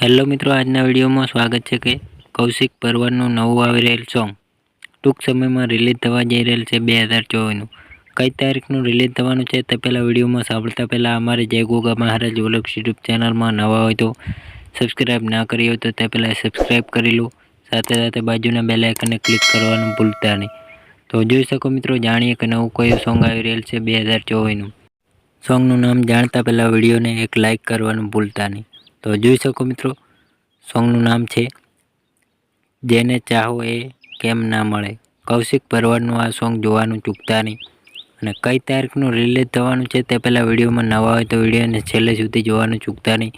Hello મિત્રો, આજના વિડીયોમાં સ્વાગત છે કે કૌશિક પરવારનું નવું આવી રહેલ સોંગ. ટૂંક સમયમાં રિલીઝ થવા જઈ રહેલ છે બે હજાર ચોવીસનું. કઈ તારીખનું રિલીઝ થવાનું છે તે પહેલાં વિડીયોમાં સાંભળતા પહેલાં અમારે જય ગોગા મહારાજ ઓલખ યુટ્યુબ ચેનલમાં નવા હોય તો સબસ્ક્રાઈબ ના કરી હોય તો તે પહેલાં સબસ્ક્રાઈબ કરી લો. સાથે સાથે બાજુના બેલ આઇકનને ક્લિક કરવાનું ભૂલતા નહીં. તો જોઈ શકો મિત્રો, જાણીએ કે નવું કયું સોંગ આવી રહેલ છે બે હજાર ચોવીસનું. સોંગનું નામ જાણતા પહેલાં વિડીયોને એક લાઇક કરવાનું ભૂલતા નહીં. તો જોઈ શકો મિત્રો, સોંગનું નામ છે જેને ચાહો એ કેમ ના મળે. કૌશિક ભરવાડનું આ સોંગ જોવાનું ચૂકતા નહીં. અને કઈ તારીખનું રિલીઝ થવાનું છે તે પહેલાં વિડીયોમાં નવા હોય તો વિડીયોને છેલ્લે સુધી જોવાનું ચૂકતા નહીં.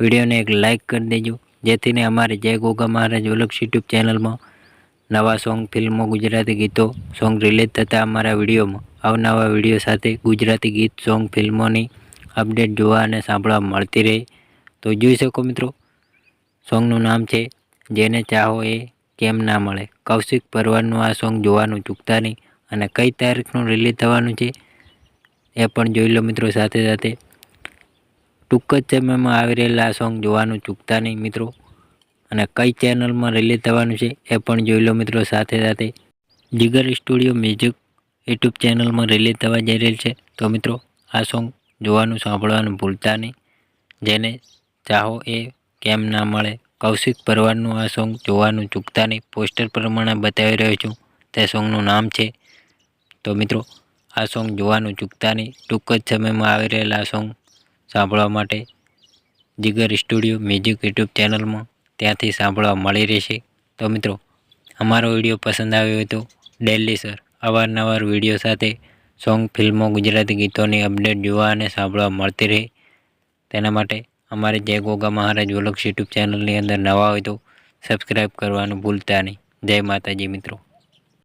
વિડીયોને એક લાઇક કરી દેજો, જેથીને અમારે જય ગોગા મહારાજ ઓલક્ષ યુટ્યુબ ચેનલમાં નવા સોંગ, ફિલ્મો, ગુજરાતી ગીતો, સોંગ રિલીઝ થતાં અમારા વિડીયોમાં. અવનવા વીડિયો સાથે ગુજરાતી ગીત, સોંગ, ફિલ્મોની અપડેટ જોવા અને સાંભળવા મળતી રહે. તો જોઈ શકો મિત્રો, સોંગનું નામ છે જેને ચાહો એ કેમ ના મળે. કૌશિક પરવારનું આ સોંગ જોવાનું ચૂકતા નહીં અને કઈ તારીખનું રિલીઝ થવાનું છે એ પણ જોઈ લો મિત્રો સાથે સાથે. ટૂંક જ સમયમાં આવી રહેલા આ સોંગ જોવાનું ચૂકતા નહીં મિત્રો અને કઈ ચેનલમાં રિલીઝ થવાનું છે એ પણ જોઈ લો મિત્રો સાથે સાથે. જીગર સ્ટુડિયો મ્યુઝિક યુટ્યુબ ચેનલમાં રિલીઝ થવા જઈ રહેલ છે. તો મિત્રો, આ સોંગ જોવાનું સાંભળવાનું ભૂલતા નહીં. જેને ચાહો એ કેમ ના મળે? કૌશિક પરવારનું આ સોંગ જોવાનું ચૂકતા નહીં. પોસ્ટર પ્રમાણે બતાવી રહ્યો છું. તે સોંગનું નામ છે. તો મિત્રો, આ સોંગ જોવાનું ચૂકતા નહીં. ટૂંક જ સમયમાં આવી રહેલા સોંગ સાંભળવા માટે જીગર સ્ટુડિયો મ્યુઝિક યુટ્યુબ ચેનલમાં ત્યાંથી સાંભળવા મળી રહેશે. તો મિત્રો, અમારો વીડિયો પસંદ આવ્યો હોય તો ડેલી સર, અવારનવાર વીડિયો સાથે સોંગ, ફિલ્મો, ગુજરાતી ગીતોની અપડેટ જોવા અને સાંભળવા મળતી રહે. તેના માટે અમારે જય ગોગા મહારાજ વોલક્ષ યુટ્યુબ ચેનલની અંદર નવા હોય તો સબસ્ક્રાઈબ કરવાનું ભૂલતા નહીં. જય માતાજી મિત્રો.